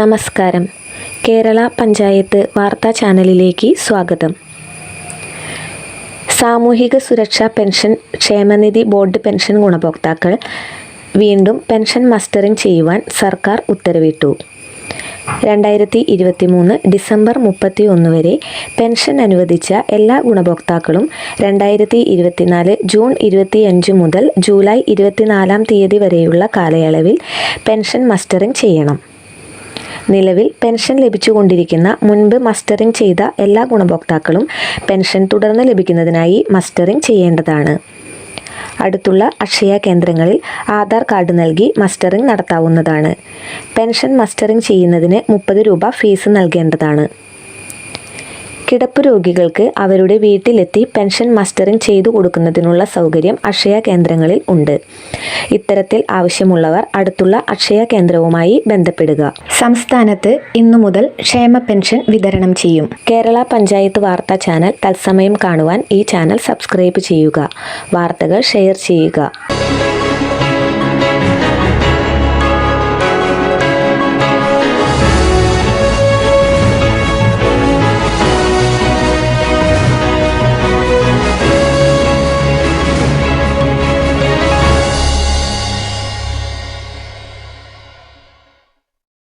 നമസ്കാരം. കേരള പഞ്ചായത്ത് വാർത്താ ചാനലിലേക്ക് സ്വാഗതം. സാമൂഹിക സുരക്ഷാ പെൻഷൻ ക്ഷേമനിധി ബോർഡ് പെൻഷൻ ഗുണഭോക്താക്കൾ വീണ്ടും പെൻഷൻ മസ്റ്ററിംഗ് ചെയ്യുവാൻ സർക്കാർ ഉത്തരവിട്ടു. രണ്ടായിരത്തി ഇരുപത്തി മൂന്ന് ഡിസംബർ മുപ്പത്തി ഒന്ന് വരെ പെൻഷൻ അനുവദിച്ച എല്ലാ ഗുണഭോക്താക്കളും രണ്ടായിരത്തി ഇരുപത്തിനാല് ജൂൺ ഇരുപത്തിയഞ്ച് മുതൽ ജൂലൈ ഇരുപത്തിനാലാം തീയതി വരെയുള്ള കാലയളവിൽ പെൻഷൻ മസ്റ്ററിംഗ് ചെയ്യണം. നിലവിൽ പെൻഷൻ ലഭിച്ചുകൊണ്ടിരിക്കുന്ന മുൻപ് മസ്റ്ററിംഗ് ചെയ്ത എല്ലാ ഗുണഭോക്താക്കളും പെൻഷൻ തുടർന്ന് ലഭിക്കുന്നതിനായി മസ്റ്ററിംഗ് ചെയ്യേണ്ടതാണ്. അടുത്തുള്ള അക്ഷയ കേന്ദ്രങ്ങളിൽ ആധാർ കാർഡ് നൽകി മസ്റ്ററിംഗ് നടത്താവുന്നതാണ്. പെൻഷൻ മസ്റ്ററിംഗ് ചെയ്യുന്നതിന് മുപ്പത് രൂപ ഫീസ് നൽകേണ്ടതാണ്. കിടപ്പ് രോഗികൾക്ക് അവരുടെ വീട്ടിലെത്തി പെൻഷൻ മസ്റ്ററിംഗ് ചെയ്തു കൊടുക്കുന്നതിനുള്ള സൗകര്യം അക്ഷയ കേന്ദ്രങ്ങളിൽ ഉണ്ട്. ഇത്തരത്തിൽ ആവശ്യമുള്ളവർ അടുത്തുള്ള അക്ഷയ കേന്ദ്രവുമായി ബന്ധപ്പെടുക. സംസ്ഥാനത്ത് ഇന്നു മുതൽ ക്ഷേമ പെൻഷൻ വിതരണം ചെയ്യും. കേരള പഞ്ചായത്ത് വാർത്താ ചാനൽ തത്സമയം കാണുവാൻ ഈ ചാനൽ സബ്സ്ക്രൈബ് ചെയ്യുക. വാർത്തകൾ ഷെയർ ചെയ്യുക.